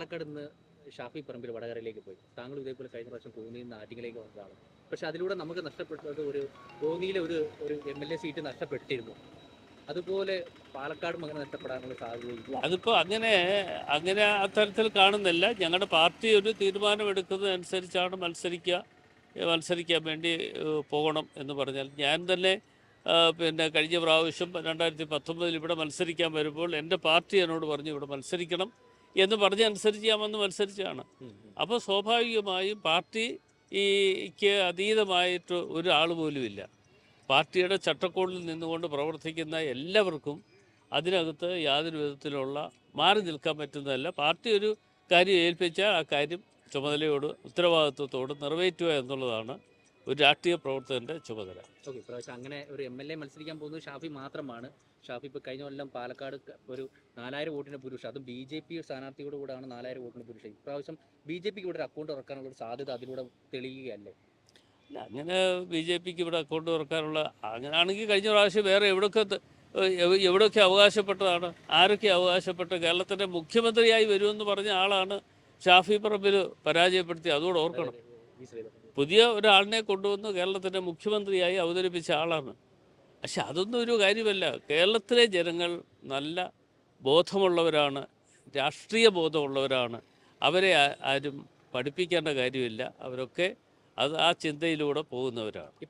പാലക്കാട് നിന്ന് ഷാഫി പറമ്പിൽ വടകരയിലേക്ക് പോയി. താങ്കൾ ഇതേപോലെ കഴിഞ്ഞ പ്രാവശ്യം കോന്നിയിൽ നിന്ന് ആറ്റിങ്ങിലേക്ക് വന്നതാണ് പക്ഷെ അതിലൂടെ നമുക്ക് നഷ്ടപ്പെട്ടത് ഒരു കോന്നിയിലെ ഒരു ഒരു എം എൽ എ സീറ്റ് നഷ്ടപ്പെട്ടിരുന്നു. അതുപോലെ പാലക്കാട് അങ്ങനെ നഷ്ടപ്പെടാനുള്ള സാധ്യതയില്ല അതിപ്പോൾ അങ്ങനെ അങ്ങനെ അത്തരത്തിൽ കാണുന്നില്ല. ഞങ്ങളുടെ പാർട്ടി ഒരു തീരുമാനമെടുക്കുന്നതനുസരിച്ചാണ് മത്സരിക്കുക മത്സരിക്കാൻ വേണ്ടി പോകണം എന്ന് പറഞ്ഞാൽ. ഞാൻ തന്നെ പിന്നെ കഴിഞ്ഞ പ്രാവശ്യം രണ്ടായിരത്തി പത്തൊമ്പതിൽ ഇവിടെ മത്സരിക്കാൻ വരുമ്പോൾ എന്റെ പാർട്ടി എന്നോട് പറഞ്ഞു ഇവിടെ മത്സരിക്കണം. എന്ന് പറഞ്ഞ് അനുസരിച്ച് ഞാൻ വന്ന് മത്സരിച്ചതാണ് അപ്പോൾ സ്വാഭാവികമായും പാർട്ടി ഈക്ക് അതീതമായിട്ട് ഒരാൾ പോലുമില്ല. പാർട്ടിയുടെ ചട്ടക്കൂടിൽ നിന്നുകൊണ്ട് പ്രവർത്തിക്കുന്ന എല്ലാവർക്കും അതിനകത്ത് യാതൊരു വിധത്തിലുള്ള മാറി നിൽക്കാൻ പറ്റുന്നതല്ല. പാർട്ടി ഒരു കാര്യം ഏൽപ്പിച്ചാൽ ആ കാര്യം ചുമതലയോട് ഉത്തരവാദിത്വത്തോട് നിറവേറ്റുക എന്നുള്ളതാണ് ഒരു രാഷ്ട്രീയ പ്രവർത്തകന്റെ ചുമതല. ഓക്കെ ഇപ്രാവശ്യം അങ്ങനെ ഒരു എം എൽ എ മത്സരിക്കാൻ പോകുന്നത് ഷാഫി മാത്രമാണ്. ഷാഫി ഇപ്പോൾ കഴിഞ്ഞ കൊല്ലം പാലക്കാട് ഒരു നാലായിരം വോട്ടിന് പുരുഷ അതും ബി ജെ പി സ്ഥാനാർത്ഥിയോട് കൂടാണ് നാലായിരം വോട്ടിന് പുരുഷ ഇപ്രാവശ്യം ബി ജെ പിക്ക് ഇവിടെ ഒരു അക്കൗണ്ട് തുറക്കാനുള്ള ഒരു സാധ്യത അതിലൂടെ തെളിയുകയല്ലേ? അല്ല അങ്ങനെ ബി ജെ പിക്ക് ഇവിടെ അക്കൗണ്ട് തുറക്കാനുള്ള അങ്ങനെയാണെങ്കിൽ കഴിഞ്ഞ പ്രാവശ്യം വേറെ എവിടെയൊക്കെ എവിടെയൊക്കെ അവകാശപ്പെട്ടതാണ് ആരൊക്കെ അവകാശപ്പെട്ട് കേരളത്തിന്റെ മുഖ്യമന്ത്രിയായി വരുമെന്ന് പറഞ്ഞ ആളാണ് ഷാഫി പറമ്പിൽ പരാജയപ്പെടുത്തി അതുകൂടെ ഓർക്കണം. പുതിയ ഒരാളിനെ കൊണ്ടുവന്ന് കേരളത്തിന്റെ മുഖ്യമന്ത്രിയായി അവതരിപ്പിച്ച ആളാണ്. പക്ഷെ അതൊന്നും ഒരു കാര്യമല്ല. കേരളത്തിലെ ജനങ്ങൾ നല്ല ബോധമുള്ളവരാണ് രാഷ്ട്രീയ ബോധമുള്ളവരാണ്. അവരെ ആരും പഠിപ്പിക്കേണ്ട കാര്യമില്ല. അവരൊക്കെ അത് ആ ചിന്തയിലൂടെ പോകുന്നവരാണ്.